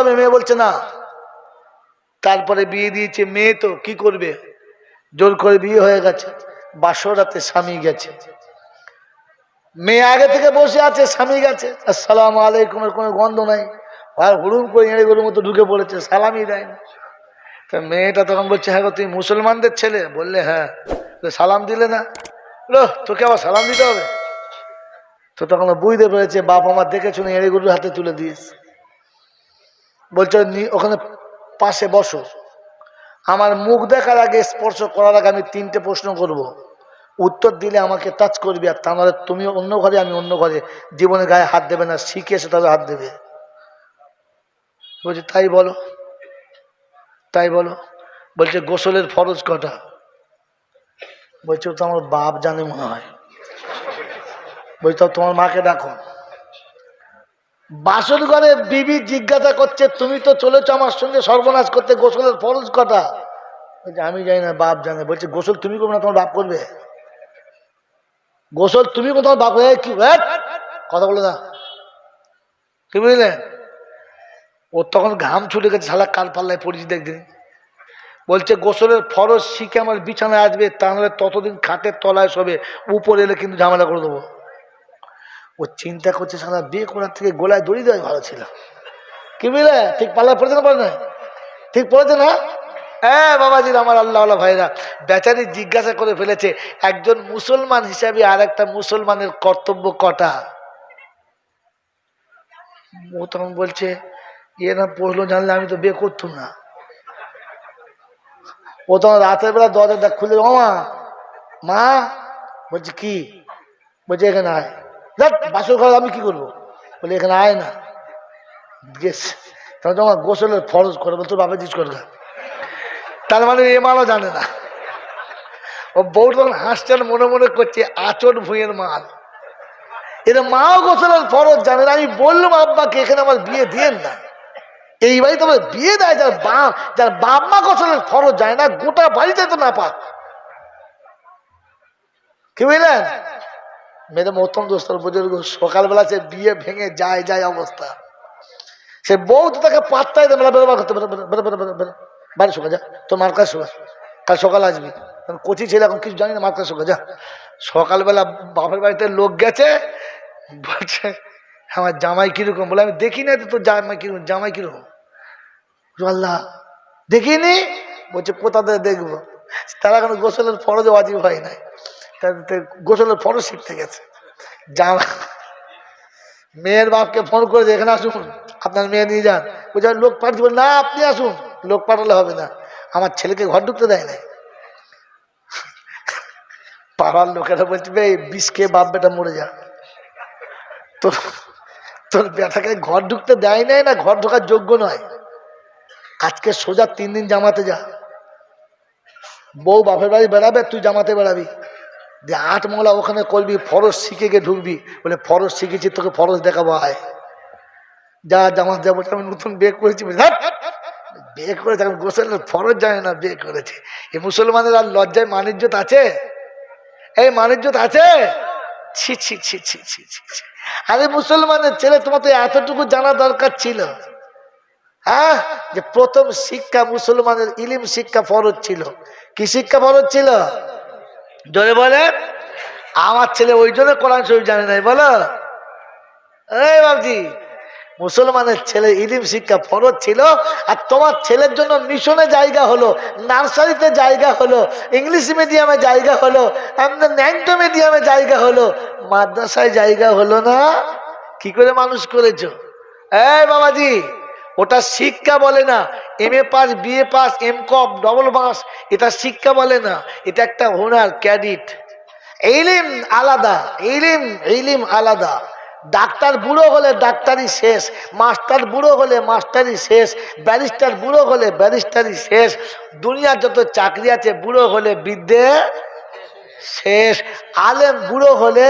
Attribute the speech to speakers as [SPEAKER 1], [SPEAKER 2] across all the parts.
[SPEAKER 1] হবে মেয়ে বলছে, না। তারপরে বিয়ে দিয়েছে মেয়ে তো, কি করবে? জোর করে বিয়ে হয়ে গেছে বাসরাতে স্বামী গেছে। মেয়ে আগে থেকে বসে আছে, স্বামী গেছে। আসসালাম আলাইকুমের কোনো গন্ধ নাই। আর হুড়ুম করে এড়ে গরুর মতো ঢুকে পড়েছে, সালামই দেয় না। তা মেয়েটা তখন বলছে হ্যাঁ তুমি মুসলমানদের ছেলে? বললে হ্যাঁ। সালাম দিলে না। লো তোকে আবার সালাম দিতে হবে? তো তখন বুঝতে পেরেছে বাপ আমার দেখে শুনে এড়ে গরুর হাতে তুলে দিয়েছে। বলছে ওখানে পাশে বসো। আমার মুখ দেখার আগে স্পর্শ করার আগে আমি তিনটে প্রশ্ন করব। উত্তর দিলে আমাকে টাচ করবি আর তা নাহলে তুমি অন্য ঘরে, আমি অন্য ঘরে। জীবনে গায়ে হাত দেবে না, শিখে এসে তবে হাত দেবে। বলছে, তাই বলো তাই বলো। বলছে, গোসলের ফরজ কটা? বলছে তো আমার বাপ জানে মনে হয়। বলছে তোমার মাকে ডাকো। বাসন ঘরে বিবি জিজ্ঞাসা করছে, তুমি তো চলেছো আমার সঙ্গে সর্বনাশ করতে, গোসলের ফরজ কটা? আমি জানি না, বাপ জানে। বলছে, গোসল তুমি করবে না, তোমার বাপ করবে? গোসল তুমি তোমার বাপ করবে? কি! কথা বলে না। কি বুঝলেন ও তখন ঘাম ছুটে গেছে সালা কাল পাল্লায় পড়েছি দেখদিন। বলছে, গোসলের ফরজ শিখে আমার বিছানায় আসবে, তা নাহলে ততদিন খাটের তলায় শোবে, উপরে এলে কিন্তু ঝামেলা করে দেবো। ও চিন্তা করছে সারা বিয়ে করার থেকে গোলায় দড়ি দেওয়াই ভালো ছিল। কি বুঝলে? ঠিক পাল্লা পড়েছে না পড়ে ঠিক পড়েছে না? হ্যাঁ বাবাজির আমার আল্লাহ আল্লাহ ভাইরা, বেচারি জিজ্ঞাসা করে ফেলেছে, একজন মুসলমান হিসাবে আর একটা মুসলমানের কর্তব্য কটা? ও তখন বলছে ইয়ে না পড়ল, জানলে আমি তো বিয়ে করতাম না। ও তখন রাতের বেলা দরজাটা খুলে ও মা মা? বলছে, কি? বলছে, এখানে আয়। বাসর ঘর আমি কি করব? বলে, এখানে আয় না। গেছে তখন তোমার গোসলের ফরজ করে বলতো বাবা জিজ্ঞেস করবে তার মানে এ মালও জানে না। ও বউ তখন হাসছেন মনে মনে করছে, আচর ভুঁয়ের মাল। এটা মাও গোসলের ফরজ জানে না। আমি বললাম, আব্বাকে, এখানে আমার বিয়ে দিয়েন না। এই বাড়ি তোমার বিয়ে দেয়, যার বাপ যার বাপ মা গোসলের ফরজ যায় না, গোটা বাড়িতে তো না পাক কি বুঝলেন? মেয়েদের মতন দোস্তর বুজুর্গ সকালবেলা সে বিয়ে ভেঙে যায় যায় অবস্থা। সে বউ তো তাকে পাত্তাই দেবে না বেরোবার করতে বাড়ি শোকা যা। তোর মার কাছে শোকা কাল সকাল আসবি। কচি ছেলে এখন কিছু জানি না, মার কাছে শোকা যা। সকালবেলা বাপের বাড়িতে লোক গেছে, বলছে, আমার জামাই কীরকম? বলে, আমি দেখি না তোর জামাই কীরকম জামাই কীরকম? আল্লাহ, দেখিনি? বলছে, কোথা থেকে দেখব? তারা এখন গোসলের ফরজ ওয়াজিব হয় নাই। গোসলের ফরজ শিখতে গেছে। জামা মেয়ের বাপকে ফোন করেছে এখানে আসুন আপনার মেয়ে নিয়ে যান। বলছে লোক বলে, না আপনি আসুন লোক পাঠালে হবে না। আমার ছেলেকে ঘর ঢুকতে দেয় না পাড়ার লোকেরা বলছে বে বিষ খেয়ে বাপ বেটা মরে যা তোর তোর বেটাকে ঘর ঢুকতে দেয় নাই না ঘর ঢোকার যোগ্য নয়। আজকে সোজা তিন দিন জামাতে যা। বউ বাপের বাড়ি বেড়াবে তুই জামাতে বেড়াবি। যে আট মোলা ওখানে করবি ফরজ শিখে গিয়ে ঢুকবি বলে ফরজ শিখেছি তোকে ফরজ দেখাবো আয়। যা জামাত যাব আমি নতুন বিয়ে করেছি বলে, "ধ্যাৎ, বিয়ে করেছে এখন গোসলের ফরজ জানে না বিয়ে করেছে। এ মুসলমানের আর লজ্জায় মানিজ্যত আছে? এই মানিজ্যত আছে? ছি ছি ছি ছি ছি ছি। আরে মুসলমানের ছেলে তোমার তো এতটুকু জানা দরকার ছিল। হ্যাঁ? যে প্রথম শিক্ষা মুসলমানের ইলিম শিক্ষা ফরজ ছিল। কি শিক্ষা ফরজ ছিল? জোরে বলে। আমার ছেলে ওই জন্য কোরআন শরীফ জানে নাই, বলো। এই বাবজি মুসলমানের ছেলে ইলিম শিক্ষা ফরজ ছিল, আর তোমার ছেলের জন্য মিশনে জায়গা হলো, নার্সারিতে জায়গা হলো, ইংলিশ মিডিয়ামে জায়গা হলো আমাদের মিডিয়ামে জায়গা হলো, মাদ্রাসায় জায়গা হলো না। কি করে মানুষ করেছ? এই বাবাজি ওটা শিক্ষা বলে না। M A pass BA pass M com double pass এটা শিক্ষা বলে না। এটা একটা হোনার ক্যাডিট এইলিম আলাদা এইলিম এইলিম আলাদা। ডাক্তার বুড়ো হলে ডাক্তারি শেষ, মাস্টার বুড়ো হলে মাস্টারি শেষ, ব্যারিস্টার বুড়ো হলে ব্যারিস্টারি শেষ। দুনিয়ার যত চাকরি আছে, বুড়ো হলে বিদ্যে শেষ। আলেম বুড়ো হলে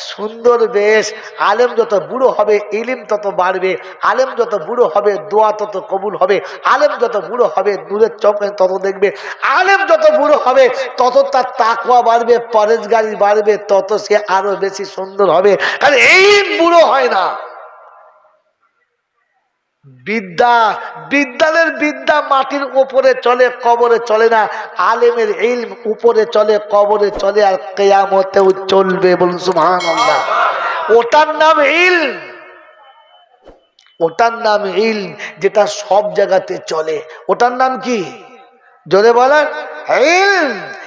[SPEAKER 1] সুন্দর বেশ। আলেম যত বুড়ো হবে, ইলিম তত বাড়বে। আলেম যত বুড়ো হবে, দোয়া তত কবুল হবে। আলেম যত বুড়ো হবে দূরের চোখে তত দেখবে। আলেম যত বুড়ো হবে, তত তার তাকুয়া বাড়বে, পরেজগারি বাড়বে, তত সে আরও বেশি সুন্দর হবে। কারণ এই বুড়ো হয় না। বিদ্যা বিদ্যালের বিদ্যা মাটির উপরে চলে, কবরে চলে না। আলেমের ইলম উপরে চলে, কবরে চলে আর কেয়ামতেও চলবে বলুন আল্লাহ ওটার নাম ইলম। ওটার নাম ইলম যেটা সব জায়গাতে চলে। ওটার নাম কি? জোরে বলেন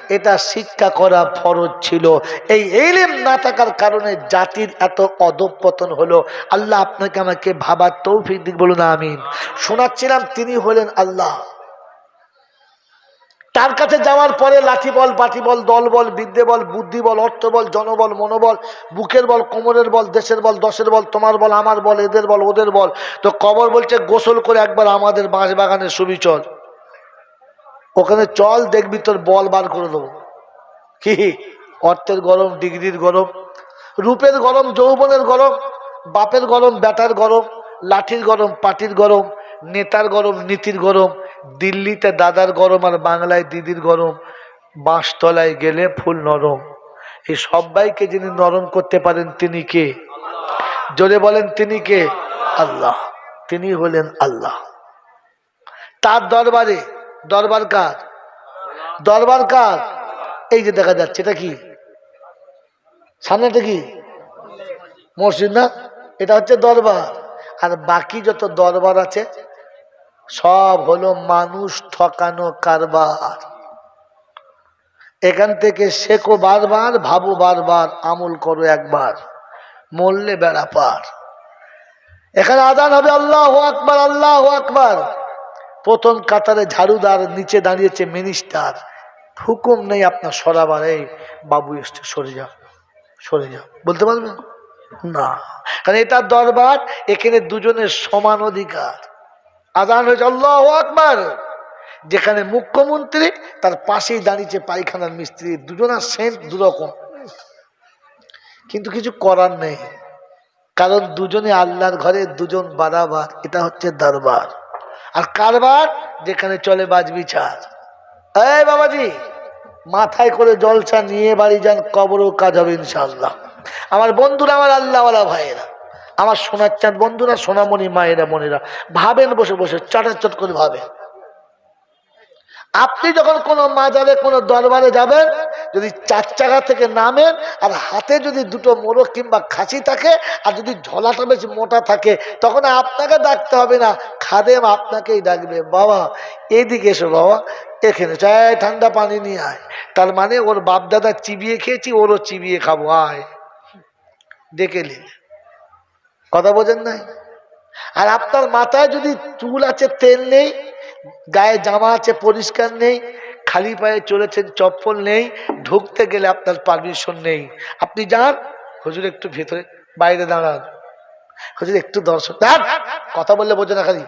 [SPEAKER 1] এটা শিক্ষা করা ফরজ ছিল। এই এলিম না থাকার কারণে জাতির এত অধপতন হলো। আল্লাহ আপনাকে আমাকে ভাবার তৌফিক দিক, বলুন আমিন। শোনাচ্ছিলাম, তিনি হলেন আল্লাহ। তার কাছে যাওয়ার পরে লাঠি বল, বাটি বল, দল বল, বিদ্যে বল, বুদ্ধি বল, অর্থ বল, জনবল, মনোবল, বুকের বল, কোমরের বল, দেশের বল, দশের বল, তোমার বল, আমার বল, এদের বল, ওদের বল। তো কবর বলছে, গোসল করে একবার আমাদের বাঁশ বাগানের ছবি চল ওখানে চল দেখবি, তোর বল বার করে দেবো। কি? অর্থের গরম, ডিগ্রির গরম, রূপের গরম, যৌবনের গরম, বাপের গরম ব্যাটার গরম, লাঠির গরম, পাটির গরম, নেতার গরম, নীতির গরম, দিল্লিতে দাদার গরম আর বাংলায় দিদির গরম, বাঁশতলায় গেলে ফুল নরম। এই সবাইকে যিনি নরম করতে পারেন, তিনি কে? জোরে বলেন, তিনি কে? আল্লাহ। তিনি হলেন আল্লাহ। তার দরবারে দরবার কার? দরবার কার? এই যে দেখা যাচ্ছে, এটা কি? সামনেটা কি? মসজিদ না? এটা হচ্ছে দরবার। আর বাকি যত দরবার আছে, সব হলো মানুষ ঠকানো কারবার। এখান থেকে শেখো বারবার, ভাবো বারবার, আমল করো একবার। মরলে বেড়া পার। এখানে আদান হবে আল্লাহ আকবার আল্লাহ আকবার। প্রথম কাতারে ঝাড়ুদার নিচে দাঁড়িয়েছে মিনিস্টার হুকুম নেই আপনার সরাবার, এই বাবু এসছে, সরে যাও সরে যাও। বলতে পারবেন না। কারণ এটা দরবার, এখানে দুজনের সমান অধিকার। আদান হয়েছে, আল্লাহ আকবার। যেখানে মুখ্যমন্ত্রী, তার পাশেই দাঁড়িয়েছে পায়খানার মিস্ত্রি। দুজনের সেন্ট দুরকম। কিন্তু কিছু করার নেই। কারণ দুজনে আল্লাহর ঘরে, দুজন বারাবার। এটা হচ্ছে দরবার। আর কারবার যেখানে চলে বাজ বিচার। এই বাবাজি, মাথায় করে জলসা নিয়ে বাড়ি যান, কবরও কাজ হবে ইনশাল্লাহ আমার বন্ধুরা, আমার আল্লাহওয়ালা ভাইয়েরা, আমার সোনার চাঁদ বন্ধুরা, সোনামণি মায়েরা মনেরা ভাবেন, বসে বসে, চটাচট করে ভাবেন। আপনি যখন কোনো মাজারে, কোনো দরবারে যাবেন, যদি চার চাকা থেকে নামেন, আর হাতে যদি দুটো মোরগ কিংবা খাসি থাকে, আর যদি ঝোলাটা বেশি মোটা থাকে, তখন আপনাকে ডাকতে হবে না খাদেম আপনাকেই ডাকবে, বাবা এইদিকে এসো বাবা, এখানে চায় ঠান্ডা পানি নিয়ে আয়। তার মানে ওর বাপ দাদা চিবিয়ে খেয়েছি, ওরও চিবিয়ে খাব, আয়। ডেকে নিলে কথা বোঝেন নাই? আর আপনার মাথায় যদি চুল আছে, তেল নেই, গায়ে জামা আছে, পরিষ্কার নেই, খালি পায়ে চলেছেন, চপ্পল নেই, ঢুকতে গেলে আপনার পারমিশন নেই। আপনি যান, হুজুর একটু ভেতরে, বাইরে দাঁড়ান। হুজুর একটু দর্শন কথা বললে বোঝে না খালি।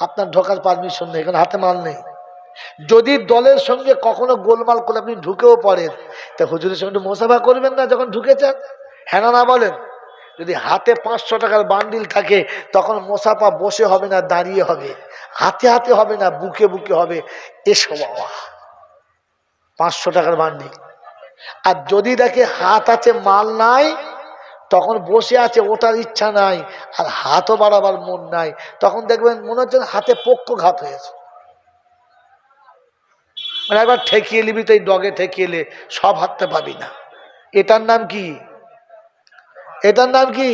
[SPEAKER 1] আপনার ঢোকার পারমিশন নেই, এখানে হাতে মাল নেই। যদি দলের সঙ্গে কখনো গোলমাল করে আপনি ঢুকেও পড়েন, তা হুজুরের সঙ্গে মোসাফা করবেন না যখন ঢুকেছেন? হ্যাঁ না বলেন। যদি হাতে পাঁচশো টাকার বান্ডিল থাকে, তখন মোসাফা বসে হবে না, দাঁড়িয়ে হবে। হাতে হাতে হবে না, বুকে বুকে হবে। এসো বাবা। পাঁচশো টাকার বান্ডিল। আর যদি দেখে হাত আছে, মাল নাই তখন বসে আছে ওটার ইচ্ছা নাই আর হাতও বাড়াবার মন নাই। তখন দেখবেন মনে হচ্ছে হাতে পক্ষঘাত হয়েছে মানে একবার ঠেকিয়ে নিবি তো এই ডগে ঠেকিয়ে নে, সব হাততে পাবি না। এটার নাম কি? এটার নাম কি?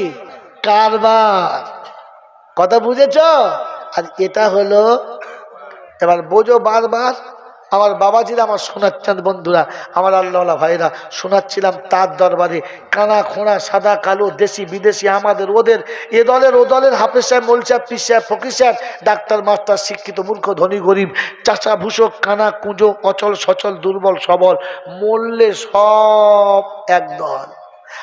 [SPEAKER 1] কারবার। কথা বুঝেছ? আর এটা হলো এবার বোঝো বারবার আমার বাবাজিরা, আমার শোনাচ্ছেন বন্ধুরা, আমার আল্লাহ ভাইরা শোনাচ্ছিলাম তার দরবারে, কানা, খোঁড়া, সাদা, কালো, দেশি, বিদেশি, আমাদের, ওদের, এ দলের, ও দলের, হাফেজ সাহেব, মোল সাহেব পিস সাহেব, ফকির সাহেব, ডাক্তার, মাস্টার, শিক্ষিত, মূর্খ, ধনী, গরিব, চাষা, ভূষক, কানা, কুঁজো, অচল, সচল, দুর্বল, সবল, মরলে সব এক দল।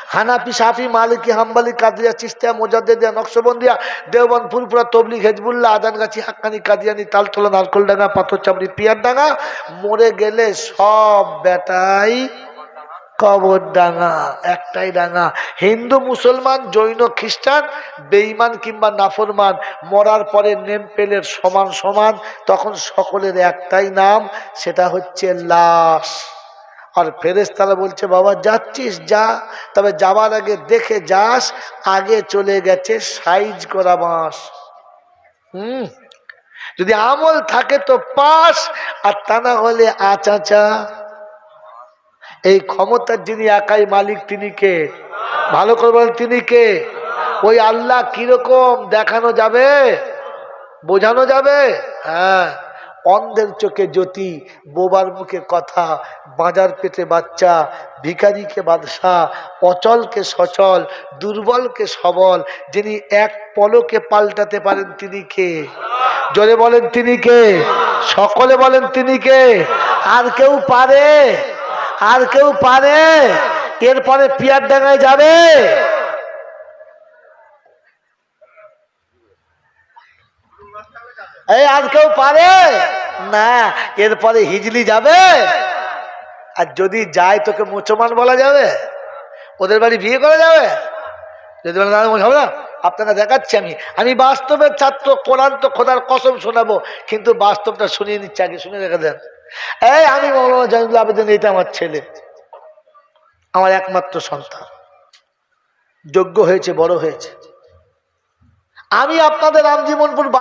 [SPEAKER 1] হানাফি সাফি মালিকি, হাম্বালি, কাদিয়া, চিস্তিয়া, মোজাদ্দেদিয়া, নকশবন্দিয়া দেওবন ফুলপুরা তবলি হেজবুল্লাহ, আদানগাছি, হাক্কানি, কাদিয়ানি, তালতলা নারকলডাঙ্গা পাথরচামড়ি পিয়ারডাঙ্গা মরে গেলে সব বেটাই কবর ডাঙা একটাই ডাঙা হিন্দু, মুসলমান, জৈন, খ্রিস্টান, বেঈমান কিংবা নাফরমান, মরার পরে নেম পেলের সমান সমান, তখন সকলের একটাই নাম, সেটা হচ্ছে লাশ। আর ফেরেস তারা বলছে, বাবা, যাচ্ছিস, যা। তবে যাওয়ার আগে দেখে যাস, আগে চলে গেছে সাইজ করা বাঁশ। হুম? যদি আমল থাকে তো পাস, আর তা না হলে আচাচা। এই ক্ষমতার যিনি একাই মালিক, তিনি কে? ভালো করে বলেন, তিনি কে? ওই আল্লাহ কীরকম দেখানো যাবে? বোঝানো যাবে? হ্যাঁ। অন্ধের চোখে জ্যোতি, বোবার মুখে কথা, বাজার পেটে বাচ্চা, ভিখারিকে বাদশাহ অচলকে সচল, দুর্বলকে সবল, যিনি এক পলকে পাল্টাতে পারেন তিনি কে? জোরে বলেন তিনি কে? সকলে বলেন তিনি কে? আর কেউ পারে? আর কেউ পারে? এরপরে পিয়ার ডাঙায় যাবে? এই আর কেউ পারে? না এরপরে হিজলি যাবে। আর যদি যায় তোকে মুসলমান বলা যাবে? ওদের বাড়ি বিয়ে করা যাবে? যদি বলে, হবে না? আপনাকে দেখাচ্ছি আমি। আমি বাস্তবের ছাত্র কোরআন তো খোদার কসম শোনাবো কিন্তু বাস্তবটা শুনিয়ে নিচ্ছি আগে শুনে রেখে দেন। এই আমি মৌলানা জাহিদুল আবেদন এটা আমার ছেলে। আমার একমাত্র সন্তান। যোগ্য হয়েছে বড় হয়েছে। আমি আপনাদের রামজীবনপুর